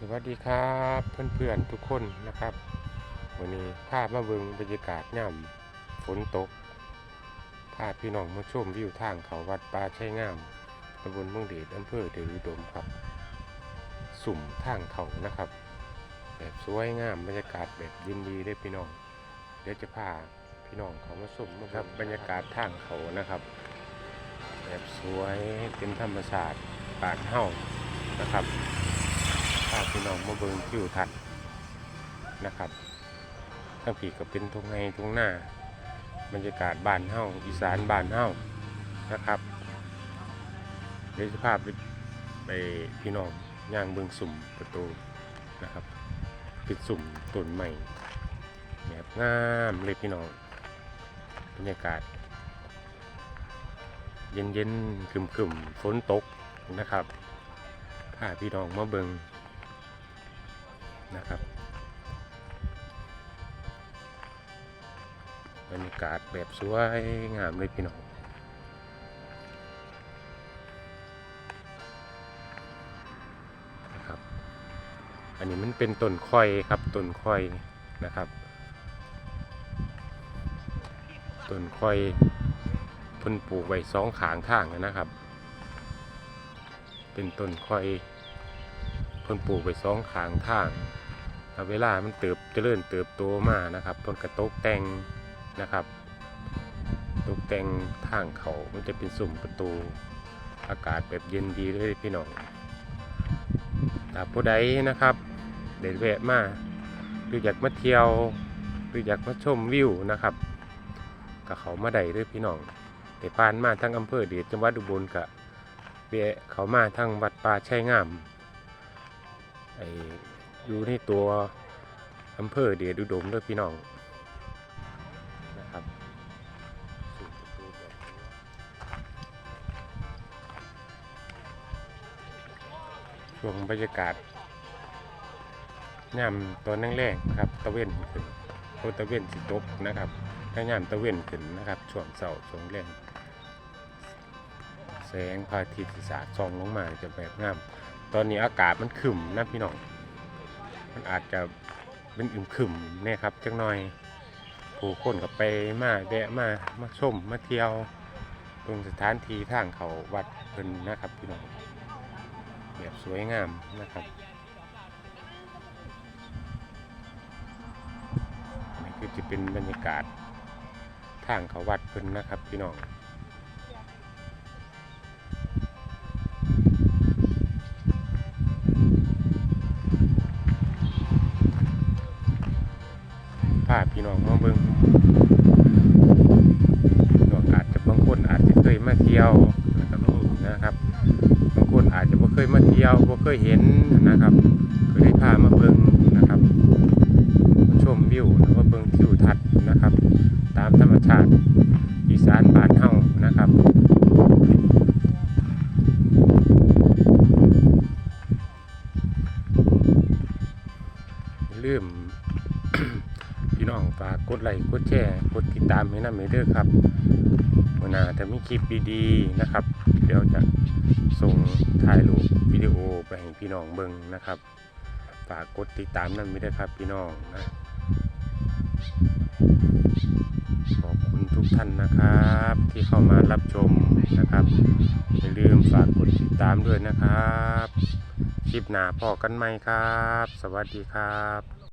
สวัสดีครับเพื่อนๆทุกคนนะครับวันนี้ภาพมาเบิงบรรยากาศย่ำฝนตกพาพี่น้องมาชมวิวทางเขาวัดป่าชัยงามตำบลเมืองเดชอำเภอเดชอุดมครับ สุ่มทางเขานะครับ แบบสวยงามบรรยากาศแบบยินดีได้อพี่น้อง เดี๋ยวจะพาพี่น้องเขามาชมนะครับบรรยากาศทางเขานะครับ แบบสวยเป็นธรรมชาติป่านเฮานะครับพาพี่น้องมาเบิ่งทิวทัศน์นะครับทั้งผีก็เป็นทุ่งไงทุ่งหน้าบรรยากาศบ้านเฮาอีสานบ้านเฮานะครับเดี๋ยวจะพาไปไปพี่น้องย่างเบิ่งสุ่มประตูนะครับเป็นสุ่มต้นใหม่แบบงามเลยพี่น้องบรรยากาศ เย็นเย็นๆคึมคึมๆฝนตกนะครับพาพี่น้องมาเบิง นะครับบรรยากาศแบบสวยงามเลยพี่น้องนะครับ อันนี้มันเป็นต้นคอยครับต้นคอยนะครับต้นคอยพิ่นปลูกไว้สองขางทางนะครับ เป็นต้นคอยพิ่นปลูกไปสองขางทาง เวลามันเติบเจริญเติบโตมานะครับเพิ่นกระตกแต่งนะครับตกแต่งทางเขามันจะเป็นสุ่มประตูอากาศแบบเย็นดีเลยพี่น้องถ้าผู้ใดนะครับเด็ดแวะมาหรืออยากมาเที่ยวหรืออยากมาชมวิวนะครับก็เขามาได้เลยพี่น้องแต่ผ่านมาทั้งอำเภอเดชจังหวัดอุบลกะแวะเขามาทั้งวัดป่าชัยงามไอ อยู่ในตัวอำเภอเดชอุดมด้วยพี่น้องนะครับช่วงบรรยากาศย่ำตอนแรงๆครับตะเวนขึ้นโอตะเวนสิตกนะครับถ้าย่ำตะเวนขึ้นนะครับช่วงเสาร์ช่วงแรงแสงพระอาทิตย์สาดส่องลงมาจะแบบงาม ตอนนี้อากาศมันขึมนะพี่น้อง มันอาจจะเป็นอึมขึมเนี่ยครับจังหน่อยผู้คนกับไปมาแวะมามาชมมาเที่ยว ตรงสถานที่ทางเขาวัดเพิ่นนะครับพี่น้องแบบสวยงามนะครับนี่คือจะเป็นบรรยากาศทางเขาวัดเพิ่นนะครับพี่น้องาพี่น้องมาเบิ่งพี่น้องอาจจะบางคนอาจจะเคยมาเที่ยวนะครับนะครับบางคนอาจจะบ่เคยมาเที่ยวบ่เคยเห็นนะครับก็ได้พามาเบิ่งนะครับชมวิวแล้วมาเบิ่งทิวทัศน์นะครับ ตามธรรมชาติอีสานบ้านเฮานะครับอย่าลืม พี่น้องฝากกดไลค์กดแชร์กดติดตามให้นำเด้อครับวันหน้าจะมีคลิปดีๆนะครับ เดี๋ยวจะส่งถ่ายรูปวิดีโอไปให้พี่น้องเบิ่งนะครับ ฝากกดติดตามนั่นไม่ได้ครับพี่น้องนะขอบคุณทุกท่านนะครับ ที่เข้ามารับชมนะครับอย่าลืมฝากกดติดตามด้วยนะครับ คลิปหน้าพอกันไหมครับ สวัสดีครับ